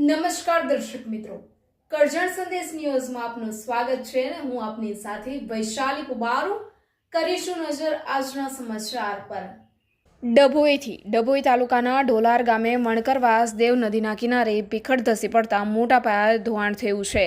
નમસ્કાર દર્શક મિત્રો. કરજણ સંદેશ ન્યૂઝમાં આપનું સ્વાગત છે અને હું આપની સાથે વૈશાલી કુબારુ કરીશું નજર આજના સમાચાર પર. ડભોઈથી, ડભોઈ તાલુકાના ઢોલાર ગામે મણકરવાસ દેવ નદીના કિનારે ભીખડ ધસી પડતા મોટા પાયે ધોવાણ થયું છે.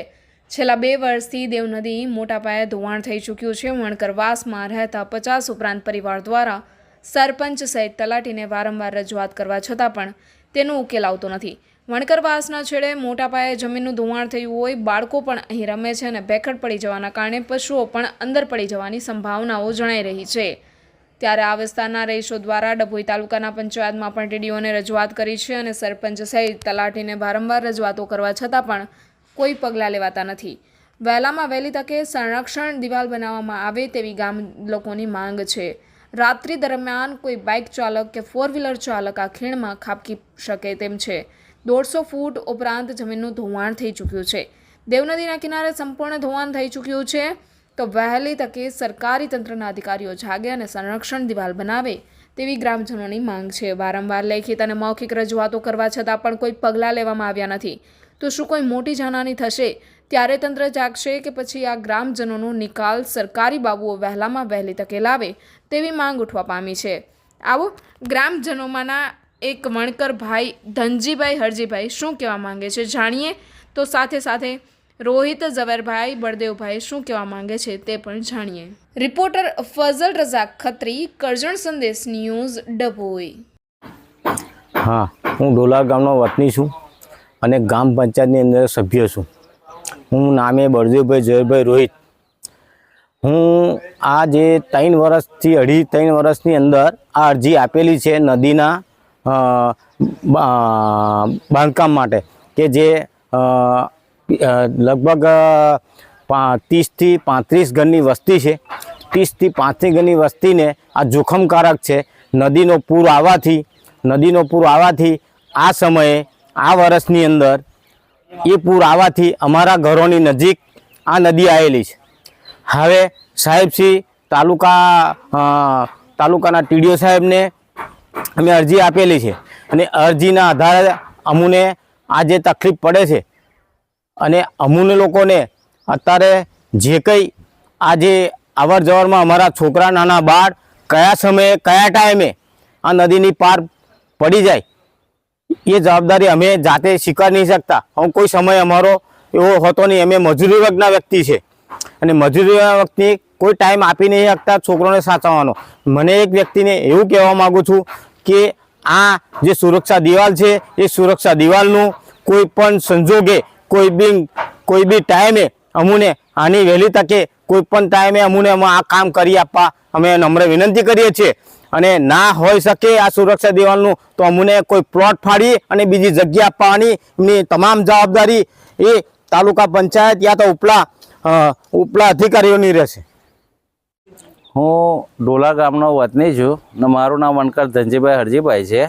છેલ્લા બે વર્ષથી દેવ નદી મોટા પાયે ધોવાણ થઈ ચૂક્યું છે. મણકરવાસમાં રહેતા પચાસ ઉપરાંત પરિવાર દ્વારા સરપંચ સહિત તલાટીને વારંવાર રજૂઆત કરવા છતાં પણ તેનો ઉકેલ આવતો નથી. વણકરવાસના છેડે મોટા પાયે જમીનનું ધોવાણ થયું હોય, બાળકો પણ અહીં રમે છે અને ભેખડ પડી જવાના કારણે પશુઓ પણ અંદર પડી જવાની સંભાવનાઓ જણાઈ રહી છે. ત્યારે આ વિસ્તારના રહીશો દ્વારા ડભોઈ તાલુકાના પંચાયતમાં પણ ટીડીઓને રજૂઆત કરી છે અને સરપંચ સહિત તલાટીને વારંવાર રજૂઆતો કરવા છતાં પણ કોઈ પગલાં લેવાતા નથી. વહેલામાં વહેલી તકે સંરક્ષણ દિવાલ બનાવવામાં આવે તેવી ગામ લોકોની માંગ છે. રાત્રિ દરમિયાન કોઈ બાઇક ચાલક કે ફોર વ્હીલર ચાલક આ ખીણમાં ખાબકી શકે તેમ છે. દોઢસો ફૂટ ઉપરાંત જમીનનું ધોવાણ થઈ ચૂક્યું છે. દેવનદીના કિનારે સંપૂર્ણ ધોવાણ થઈ ચૂક્યું છે તો વહેલી તકે સરકારી તંત્રના અધિકારીઓ જાગે અને સંરક્ષણ દિવાલ બનાવે તેવી ગ્રામજનોની માંગ છે. વારંવાર લેખિત અને મૌખિક રજૂઆતો કરવા છતાં પણ કોઈ પગલાં લેવામાં આવ્યા નથી. તો શું કોઈ મોટી જાનહાની થશે? ત્યારે તંત્ર જાગશે કે પછી આ ગ્રામજનોનો નિકાલ સરકારી બાબુઓ વહેલામાં વહેલી તકે લાવે તેવી માંગ ઉઠવા પામી છે. આવો ગ્રામજનોમાંના એક વણકર ભાઈ ધનજીભાઈ હરજીભાઈ શું કહેવા માંગે છે જાણીએ? તો સાથે સાથે રોહિત ઝવેરભાઈ બળદેવભાઈ શું કહેવા માંગે છે તે પણ જાણીએ. Reporter Fazal Razak Khatri, Karjan Sandesh news Dabhoi. હા, હું ડોલા ગામનો વતની છું અને ગ્રામ પંચાયતની અંદર સભ્ય છું. હું નામે બળદેવભાઈ જયભાઈ રોહિત. હું આ જે ત્રણ વર્ષથી અઢી ત્રણ વર્ષની અંદર આ અરજી આપેલી છે નદીના બાંધકામ માટે કે જે લગભગ ત્રીસથી પાંત્રીસ ઘરની વસ્તી છે. ત્રીસથી પાંત્રીસ ઘરની વસ્તીને આ જોખમકારક છે. નદીનો પૂર આવવાથી, નદીનો પૂર આવવાથી આ સમયે, આ વર્ષની અંદર એ પૂર આવવાથી અમારા ઘરોની નજીક આ નદી આવેલી છે. હવે સાહેબશ્રી તાલુકા તાલુકાના ટીડીઓ સાહેબને અમે અરજી આપેલી છે. અને અરજીના આધારે અમુને આ જે તકલીફ પડે છે અને અમુને લોકોને અત્યારે જે કંઈ આજે અવર જવરમાં અમારા છોકરા, નાના, બાળ કયા સમયે, કયા ટાઈમે આ નદીની પાર પડી જાય, એ જવાબદારી અમે જાતે સ્વીકારી નહીં શકતા. હું કોઈ સમય અમારો એવો હોતો નહીં. અમે મજૂરી વર્ગના વ્યક્તિ છે. અને મજૂરી વ્યક્તિ કોઈ ટાઈમ આપી નહીં શકતા છોકરોને સાચવવાનો. મને એક વ્યક્તિને એવું કહેવા માગું છું કે આ જે સુરક્ષા દિવાલ છે, એ સુરક્ષા દિવાલનું કોઈ પણ સંજોગે, કોઈ બી કોઈ બી ટાઈમે અમુને આની વહેલી તકે કોઈ પણ ટાઈમે અમુને અમે આ કામ કરી આપવા અમે નમ્ર વિનંતી કરીએ છીએ. અને ના હોઈ શકે આ સુરક્ષા દિવાલનું, તો અમને કોઈ પ્લોટ ફાડી અને બીજી જગ્યા આપવાની તમામ જવાબદારી એ તાલુકા પંચાયત યા તો ઉપલા ઉપલા અધિકારીઓની રહેશે. હું ડોલા ગામનો વતની છું ને મારું નામ વણકર ધનજીભાઈ હરજીભાઈ છે.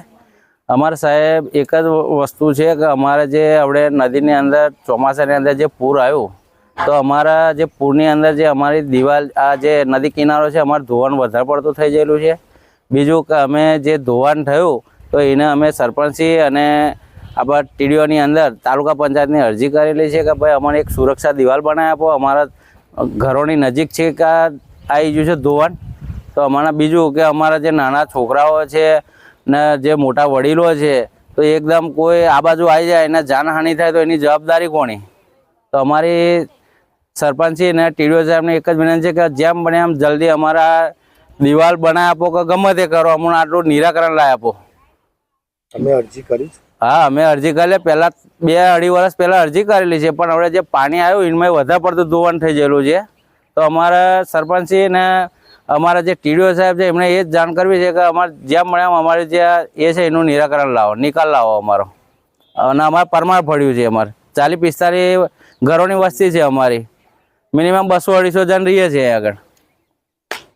અમારા સાહેબ એક જ વસ્તુ છે કે અમારે જે આપણે નદીની અંદર, ચોમાસાની અંદર જે પૂર આવ્યું, તો અમારા જે પૂરની અંદર જે અમારી દિવાલ, આ જે નદી કિનારો છે, અમારું ધોવાણ વધારે પડતું થઈ ગયેલું છે. બીજું કે અમે જે ધોવાણ થયું, તો એને અમે સરપંચી અને આપણા ટીડીઓની અંદર તાલુકા પંચાયતની અરજી કરેલી છે કે ભાઈ અમારે એક સુરક્ષા દિવાલ બનાવી આપો. અમારા ઘરોની નજીક છે કે આવી ગયું છે ધોવાણ. તો અમારા બીજું કે અમારા જે નાના છોકરાઓ છે ને જે મોટા વડીલો છે તો એકદમ કોઈ આ બાજુ આવી જાય એને જાનહાનિ થાય તો એની જવાબદારી કોની? તો અમારી સરપંચી અને ટીડીઓ સાહેબને એક જ વિનંતી છે કે જેમ બને એમ જલ્દી અમારા દિવાલ બનાવી આપો કે ગમે તે કરો અમને આટલું નિરાકરણ લાવી આપો. તમે અરજી કરી હા અમે અરજી કરેલી. પહેલાં બે અઢી વર્ષ પહેલાં અરજી કરેલી છે પણ હવે જે પાણી આવ્યું એમાં વધારે પડતું ધોવાણ થઈ ગયેલું છે. તો અમારા સરપંચી ને અમારા જે ટીડીઓ સાહેબ છે, એમણે એ જ જાણ કરવી છે કે અમારે જેમ મળે અમારે જ્યાં એ છે એનું નિરાકરણ લાવો, નિકાલ લાવો અમારો. અને અમારે પરમાર પડ્યું છે અમારે. ચાલીસ પિસ્તાલીસ ઘરોની વસ્તી છે અમારી. મિનિમમ બસો અઢીસો જણ રહીએ છીએ આગળ.